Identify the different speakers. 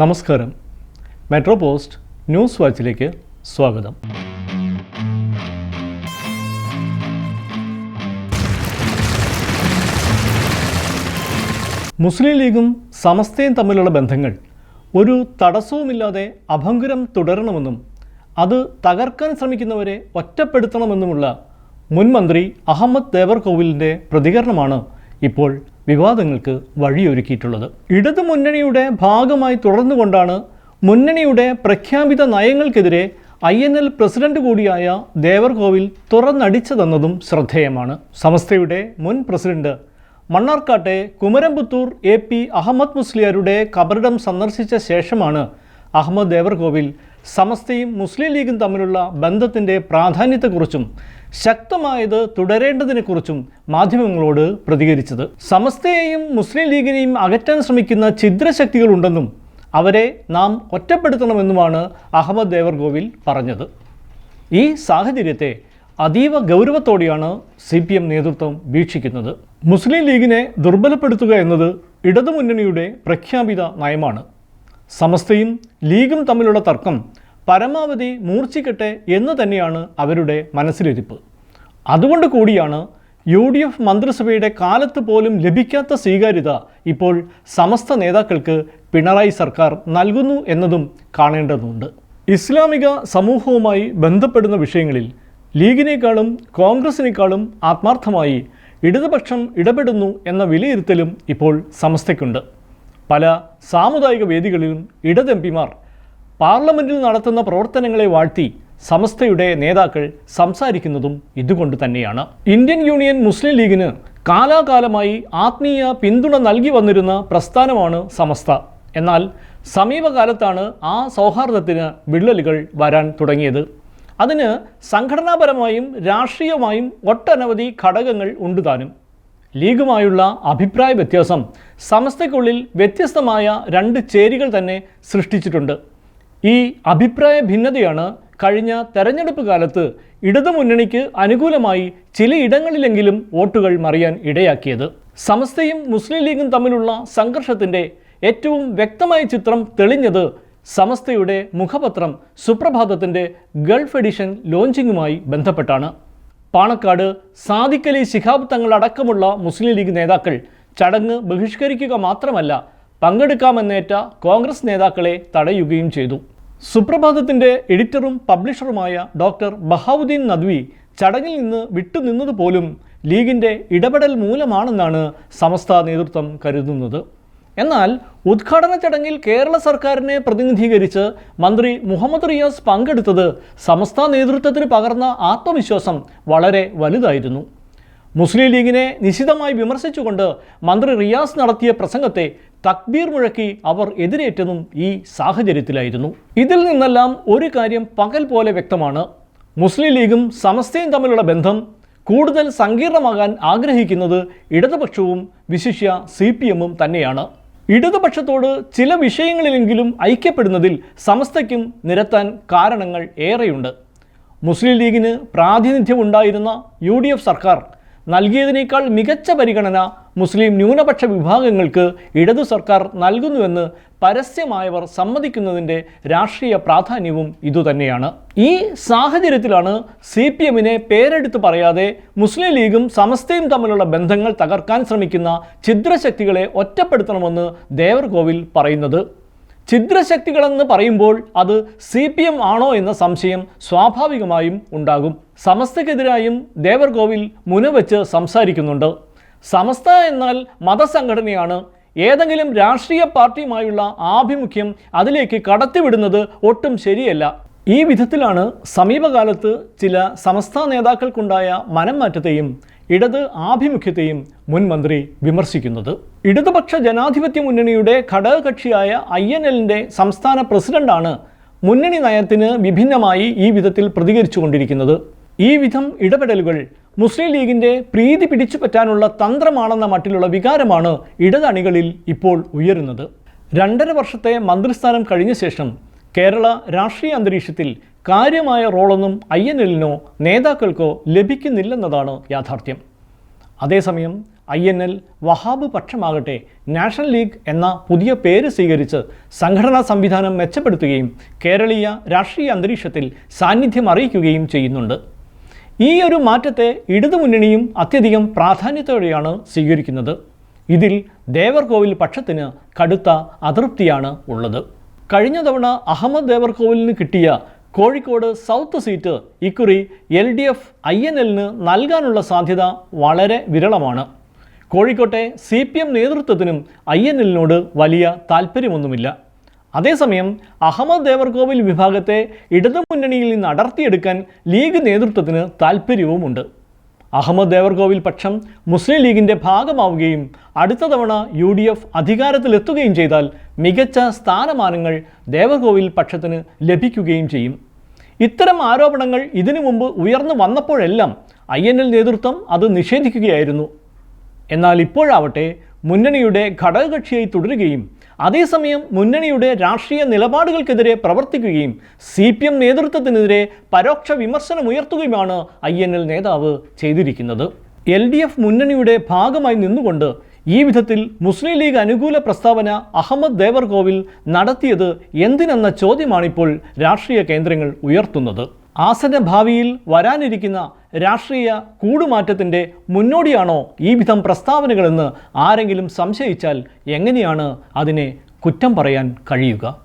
Speaker 1: നമസ്കാരം. Metro post news വാച്ചിലേക്ക് സ്വാഗതം. മുസ്ലിം ലീഗും സമസ്തയും തമ്മിലുള്ള ബന്ധങ്ങൾ ഒരു തടസ്സവുമില്ലാതെ അഭംഗുരം തുടരണമെന്നും അത് തകർക്കാൻ ശ്രമിക്കുന്നവരെ ഒറ്റപ്പെടുത്തണമെന്നുമുള്ള മുൻമന്ത്രി അഹമ്മദ് ദേവർകോവിലിന്റെ പ്രതികരണമാണ് ഇപ്പോൾ വിവാദങ്ങൾക്ക് വഴിയൊരുക്കിയിട്ടുള്ളത്. ഇടതു മുന്നണിയുടെ ഭാഗമായി തുടർന്നുകൊണ്ടാണ് മുന്നണിയുടെ പ്രഖ്യാപിത നയങ്ങൾക്കെതിരെ ഐ എൻ എൽ പ്രസിഡന്റ് കൂടിയായ ദേവർകോവിൽ തുറന്നടിച്ചതെന്നതും ശ്രദ്ധേയമാണ്. സമസ്തയുടെ മുൻ പ്രസിഡന്റ് മണ്ണാർക്കാട്ടെ കുമരംപുത്തൂർ എ പി അഹമ്മദ് മുസ്ലിയാരുടെ കബറിടം സന്ദർശിച്ച ശേഷമാണ് അഹമ്മദ് ദേവർകോവിൽ സമസ്തയും മുസ്ലിം ലീഗും തമ്മിലുള്ള ബന്ധത്തിന്റെ പ്രാധാന്യത്തെക്കുറിച്ചും ശക്തമായത് തുടരേണ്ടതിനെക്കുറിച്ചും മാധ്യമങ്ങളോട് പ്രതികരിച്ചത്. സമസ്തയെയും മുസ്ലിം ലീഗിനെയും അകറ്റാൻ ശ്രമിക്കുന്ന ഛിദ്രശക്തികളുണ്ടെന്നും അവരെ നാം ഒറ്റപ്പെടുത്തണമെന്നുമാണ് അഹമ്മദ് ദേവർഗോവിൽ പറഞ്ഞത്. ഈ സാഹചര്യത്തെ അതീവ ഗൗരവത്തോടെയാണ് സി പി എം നേതൃത്വം വീക്ഷിക്കുന്നത്. മുസ്ലിം ലീഗിനെ ദുർബലപ്പെടുത്തുക എന്നത് ഇടതുമുന്നണിയുടെ പ്രഖ്യാപിത നയമാണ്. സമസ്തയും ലീഗും തമ്മിലുള്ള തർക്കം പരമാവധി മൂർച്ഛിക്കട്ടെ എന്ന് തന്നെയാണ് അവരുടെ മനസ്സിലിരിപ്പ്. അതുകൊണ്ട് കൂടിയാണ് യു ഡി എഫ് മന്ത്രിസഭയുടെ കാലത്ത് പോലും ലഭിക്കാത്ത സ്വീകാര്യത ഇപ്പോൾ സമസ്ത നേതാക്കൾക്ക് പിണറായി സർക്കാർ നൽകുന്നു എന്നതും കാണേണ്ടതുണ്ട്. ഇസ്ലാമിക സമൂഹവുമായി ബന്ധപ്പെടുന്ന വിഷയങ്ങളിൽ ലീഗിനേക്കാളും കോൺഗ്രസിനേക്കാളും ആത്മാർത്ഥമായി ഇടതുപക്ഷം ഇടപെടുന്നു എന്ന വിലയിരുത്തലും ഇപ്പോൾ സമസ്തയ്ക്കുണ്ട്. പല സാമുദായിക വേദികളിലും ഇടത് പിമാർ പാർലമെന്റിൽ നടത്തുന്ന പ്രവർത്തനങ്ങളെ വാഴ്ത്തി സമസ്തയുടെ നേതാക്കൾ സംസാരിക്കുന്നതും ഇതുകൊണ്ട് തന്നെയാണ്. ഇന്ത്യൻ യൂണിയൻ മുസ്ലിം ലീഗിന് കാലാകാലമായി ആത്മീയ പിന്തുണ നൽകി വന്നിരുന്ന പ്രസ്ഥാനമാണ് സമസ്ത. എന്നാൽ സമീപകാലത്താണ് ആ സൗഹാർദ്ദത്തിന് വിള്ളലുകൾ വരാൻ തുടങ്ങിയത്. അതിന് സംഘടനാപരമായും രാഷ്ട്രീയമായും ഒട്ടനവധി ഘടകങ്ങൾ ഉണ്ട് താനും. ലീഗുമായുള്ള അഭിപ്രായ വ്യത്യാസം സമസ്തയ്ക്കുള്ളിൽ വ്യത്യസ്തമായ രണ്ട് ചേരികൾ തന്നെ സൃഷ്ടിച്ചിട്ടുണ്ട്. ഈ അഭിപ്രായ ഭിന്നതയാണ് കഴിഞ്ഞ തെരഞ്ഞെടുപ്പ് കാലത്ത് ഇടതുമുന്നണിക്ക് അനുകൂലമായി ചിലയിടങ്ങളിലെങ്കിലും വോട്ടുകൾ മറിയാൻ ഇടയാക്കിയത്. സമസ്തയും മുസ്ലിം ലീഗും തമ്മിലുള്ള സംഘർഷത്തിന്റെ ഏറ്റവും വ്യക്തമായ ചിത്രം തെളിഞ്ഞത് സമസ്തയുടെ മുഖപത്രം സുപ്രഭാതത്തിന്റെ ഗൾഫ് എഡിഷൻ ലോഞ്ചിങ്ങുമായി ബന്ധപ്പെട്ടാണ്. പാണക്കാട് സാദിക്കലി ശിഹാബ് തങ്ങളടക്കമുള്ള മുസ്ലിം ലീഗ് നേതാക്കൾ ചടങ്ങ് ബഹിഷ്കരിക്കുക മാത്രമല്ല പങ്കെടുക്കാമെന്നേറ്റ കോൺഗ്രസ് നേതാക്കളെ തടയുകയും ചെയ്തു. സുപ്രഭാതത്തിന്റെ എഡിറ്ററും പബ്ലിഷറുമായ ഡോക്ടർ ബഹാവുദ്ദീൻ നദ്വി ചടങ്ങിൽ നിന്ന് വിട്ടുനിന്നത് പോലും ലീഗിന്റെ ഇടപെടൽ മൂലമാണെന്നാണ് സമസ്ത നേതൃത്വം കരുതുന്നത്. എന്നാൽ ഉദ്ഘാടന ചടങ്ങിൽ കേരള സർക്കാരിനെ പ്രതിനിധീകരിച്ച് മന്ത്രി മുഹമ്മദ് റിയാസ് പങ്കെടുത്തത് സമസ്ത നേതൃത്വത്തിന് പകർന്ന ആത്മവിശ്വാസം വളരെ വലുതായിരുന്നു. മുസ്ലിം ലീഗിനെ നിശിതമായി വിമർശിച്ചുകൊണ്ട് മന്ത്രി റിയാസ് നടത്തിയ പ്രസംഗത്തെ തക്ബീർ മുഴക്കി അവർ എതിരേറ്റതും ഈ സാഹചര്യത്തിലായിരുന്നു. ഇതിൽ നിന്നെല്ലാം ഒരു കാര്യം പകൽ പോലെ വ്യക്തമാണ്. മുസ്ലിം ലീഗും സമസ്തയും തമ്മിലുള്ള ബന്ധം കൂടുതൽ സങ്കീർണമാകാൻ ആഗ്രഹിക്കുന്നത് ഇടതുപക്ഷവും വിശിഷ്യ സി പി എമ്മും തന്നെയാണ്. ഇടതുപക്ഷത്തോട് ചില വിഷയങ്ങളിലെങ്കിലും ഐക്യപ്പെടുന്നതിൽ സമസ്തയ്ക്കും നിരത്താൻ കാരണങ്ങൾ ഏറെയുണ്ട്. മുസ്ലിം ലീഗിന് പ്രാതിനിധ്യമുണ്ടായിരുന്ന യു ഡി എഫ് സർക്കാർ നൽകിയതിനേക്കാൾ മികച്ച പരിഗണന മുസ്ലിം ന്യൂനപക്ഷ വിഭാഗങ്ങൾക്ക് ഇടതു സർക്കാർ നൽകുന്നുവെന്ന് പരസ്യമായവർ സമ്മതിക്കുന്നതിന്റെ രാഷ്ട്രീയ പ്രാധാന്യവും ഇതുതന്നെയാണ്. ഈ സാഹചര്യത്തിലാണ് സി പി എമ്മിനെ പേരെടുത്ത് പറയാതെ മുസ്ലിം ലീഗും സമസ്തയും തമ്മിലുള്ള ബന്ധങ്ങൾ തകർക്കാൻ ശ്രമിക്കുന്ന ഛിദ്രശക്തികളെ ഒറ്റപ്പെടുത്തണമെന്ന് ദേവർകോവിൽ പറയുന്നത്. ഛിദ്രശക്തികളെന്ന് പറയുമ്പോൾ അത് സി പി എം ആണോ എന്ന സംശയം സ്വാഭാവികമായും ഉണ്ടാകും. സമസ്തക്കെതിരായും ദേവർകോവിൽ മുനവെച്ച് സംസാരിക്കുന്നുണ്ട്. സമസ്ത എന്നാൽ മതസംഘടനയാണ്. ഏതെങ്കിലും രാഷ്ട്രീയ പാർട്ടിയുമായുള്ള ആഭിമുഖ്യം അതിലേക്ക് കടത്തിവിടുന്നത് ഒട്ടും ശരിയല്ല. ഈ വിധത്തിലാണ് സമീപകാലത്ത് ചില സമസ്ത നേതാക്കൾക്കുണ്ടായ മനംമാറ്റത്തെയും ഇടത് ആഭിമുഖ്യത്തെയും മുൻ മന്ത്രി വിമർശിക്കുന്നത്. ഇടതുപക്ഷ ജനാധിപത്യ മുന്നണിയുടെ ഘടകകക്ഷിയായ ഐ എൻ എല്ലിന്റെ സംസ്ഥാന പ്രസിഡന്റാണ് മുന്നണി നയത്തിന് വിഭിന്നമായി ഈ വിധത്തിൽ പ്രതികരിച്ചുകൊണ്ടിരിക്കുന്നത്. ഈ വിധം ഇടപെടലുകൾ മുസ്ലിം ലീഗിന്റെ പ്രീതി പിടിച്ചു പറ്റാനുള്ള തന്ത്രമാണെന്ന മട്ടിലുള്ള വികാരമാണ് ഇടതണികളിൽ ഇപ്പോൾ ഉയരുന്നത്. രണ്ടര വർഷത്തെ മന്ത്രിസ്ഥാനം കഴിഞ്ഞ ശേഷം കേരള രാഷ്ട്രീയ അന്തരീക്ഷത്തിൽ കാര്യമായ റോളൊന്നും ഐ എൻ എല്ലിനോ നേതാക്കൾക്കോ ലഭിക്കുന്നില്ലെന്നതാണ് യാഥാർത്ഥ്യം. അതേസമയം ഐ എൻ എൽ വഹാബ് പക്ഷമാകട്ടെ നാഷണൽ ലീഗ് എന്ന പുതിയ പേര് സ്വീകരിച്ച് സംഘടനാ സംവിധാനം മെച്ചപ്പെടുത്തുകയും കേരളീയ രാഷ്ട്രീയ അന്തരീക്ഷത്തിൽ സാന്നിധ്യം അറിയിക്കുകയും ചെയ്യുന്നുണ്ട്. ഈ ഒരു മാറ്റത്തെ ഇടതുമുന്നണിയും അത്യധികം പ്രാധാന്യത്തോടെയാണ് സ്വീകരിക്കുന്നത്. ഇതിൽ ദേവർകോവിൽ പക്ഷത്തിന് കടുത്ത അതൃപ്തിയാണ് ഉള്ളത്. കഴിഞ്ഞ തവണ അഹമ്മദ് ദേവർകോവിലിന് കിട്ടിയ കോഴിക്കോട് സൗത്ത് സീറ്റ് ഇക്കുറി L D F I N എല്ലിന് നൽകാനുള്ള സാധ്യത വളരെ വിരളമാണ്. കോഴിക്കോട്ടെ സി പി എം നേതൃത്വത്തിനും ഐ എൻ എല്ലിനോട് വലിയ താല്പര്യമൊന്നുമില്ല അതേസമയം അഹമ്മദ് ദേവർകോവിൽ വിഭാഗത്തെ ഇടതുമുന്നണിയിൽ നിന്ന് അടർത്തിയെടുക്കാൻ ലീഗ് നേതൃത്വത്തിന് താല്പര്യവുമുണ്ട് അഹമ്മദ് ദേവർകോവിൽ പക്ഷം മുസ്ലിം ലീഗിന്റെ ഭാഗമാവുകയും അടുത്ത തവണ യു ഡി എഫ് അധികാരത്തിലെത്തുകയും ചെയ്താൽ മികച്ച സ്ഥാനമാനങ്ങൾ ദേവർകോവിൽ പക്ഷത്തിന് ലഭിക്കുകയും ചെയ്യും. ഇത്തരം ആരോപണങ്ങൾ ഇതിനു മുമ്പ് ഉയർന്നു വന്നപ്പോഴെല്ലാം ഐ എൻ എൽ നേതൃത്വം അത് നിഷേധിക്കുകയായിരുന്നു. എന്നാൽ ഇപ്പോഴാവട്ടെ മുന്നണിയുടെ ഘടകകക്ഷിയായി തുടരുകയും അതേസമയം മുന്നണിയുടെ രാഷ്ട്രീയ നിലപാടുകൾക്കെതിരെ പ്രവർത്തിക്കുകയും സി പി എം നേതൃത്വത്തിനെതിരെ പരോക്ഷ വിമർശനമുയർത്തുകയുമാണ് ഐ എൻ എൽ നേതാവ് ചെയ്തിരിക്കുന്നത്. എൽ ഡി എഫ് മുന്നണിയുടെ ഭാഗമായി നിന്നുകൊണ്ട് ഈ വിധത്തിൽ മുസ്ലിം ലീഗ് അനുകൂല പ്രസ്താവന അഹമ്മദ് ദേവർകോവിൽ നടത്തിയത് എന്തിനെന്ന ചോദ്യമാണിപ്പോൾ രാഷ്ട്രീയ കേന്ദ്രങ്ങൾ ഉയർത്തുന്നത്. ആസന്ന ഭാവിയിൽ വരാനിരിക്കുന്ന രാഷ്ട്രീയ കൂടുമാറ്റത്തിന്റെ മുന്നോടിയാണോ ഈ വിധം പ്രസ്താവനകളെന്ന് ആരെങ്കിലും സംശയിച്ചാൽ എങ്ങനെയാണ് അതിനെ കുറ്റം പറയാൻ കഴിയുക?